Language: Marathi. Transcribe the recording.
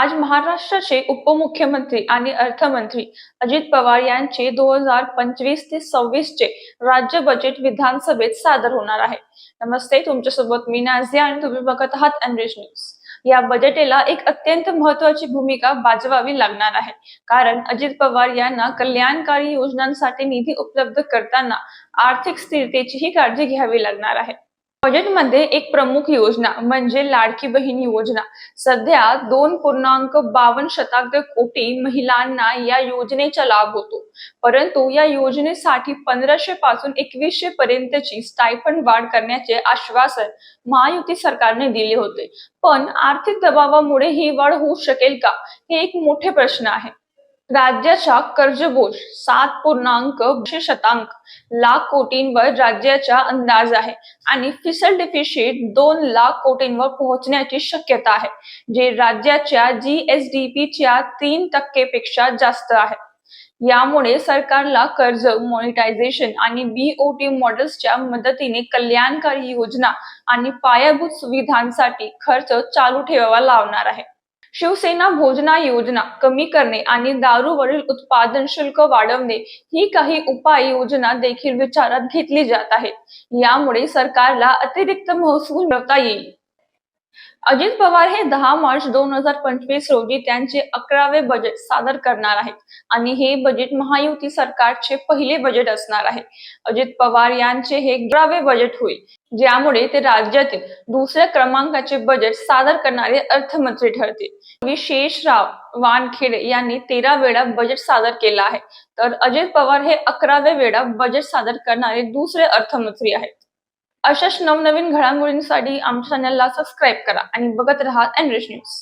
आज महाराष्ट्राचे उपमुख्यमंत्री आणि अर्थमंत्री अजित पवार यांचे दोन हजार पंचवीस ते सव्वीस चे राज्य बजेट विधानसभेत सादर होणार आहे. नमस्ते तुमच्यासोबत मी नाझिया आणि तुम्ही बघत आहात एनरिच न्यूज. या बजेटेला एक अत्यंत महत्वाची भूमिका बाजवावी लागणार आहे. कारण अजित पवार यांना कल्याणकारी योजनांसाठी निधी उपलब्ध करताना आर्थिक स्थिरतेचीही काळजी घ्यावी लागणार आहे. बजेटमध्ये एक प्रमुख योजना म्हणजे लाडकी बहीण योजना. सध्या दोन पूर्णांक बावन्न शताब्द कोटी महिलांना या योजनेचा लाभ होतो. परंतु या योजनेसाठी पंधराशे पासून एकवीसशे पर्यंतची स्टायफंड वाढ करण्याचे आश्वासन महायुती सरकारने दिले होते. पण आर्थिक दबावामुळे ही वाढ होऊ शकेल का? हे एक मोठे प्रश्न आहे. राज्याच्या कर्जबोज सात पूर्णांक शतांक लाख कोटींवर राज्याचा अंदाज आहे. आणि फिसल डेफिशिट दोन लाख कोटींवर पोहोचण्याची शक्यता आहे जे राज्याच्या जीएसडीपीच्या तीन टक्केपेक्षा जास्त आहे. यामुळे सरकारला कर्ज मॉनिटायझेशन आणि बीओटी मॉडेल्सच्या मदतीने कल्याणकारी योजना आणि पायाभूत सुविधांसाठी खर्च चालू ठेवावा लावणार आहे. शिवसेना भोजना योजना कमी करणे आणि दारूवरील उत्पादन शुल्क वाढवणे ही काही उपाय योजना देखील विचारात घेतली जात आहेत. यामुळे सरकारला अतिरिक्त महसूल मिळवता येईल. अजित पवार हे दहा मार्च दोन हजार पंचवीस रोजी त्यांचे अकरावे बजेट सादर करणार आहेत. आणि हे बजेट महायुती सरकारचे पहिले बजेट असणार आहे. अजित पवार यांचे हे अकरावे बजेट होईल. ज्यामुळे ते राज्यातील दुसऱ्या क्रमांकाचे बजेट सादर करणारे अर्थमंत्री ठरतील. विशेषराव वानखेडे यांनी तेरा वेळा बजेट सादर केला आहे. तर अजित पवार हे अकराव्या वेळा बजेट सादर करणारे दुसरे अर्थमंत्री आहेत. अशाच नवनवीन घडामोडींसाठी आमच्या चॅनलला सबस्क्राईब करा आणि बघत राहा एनरिच न्यूज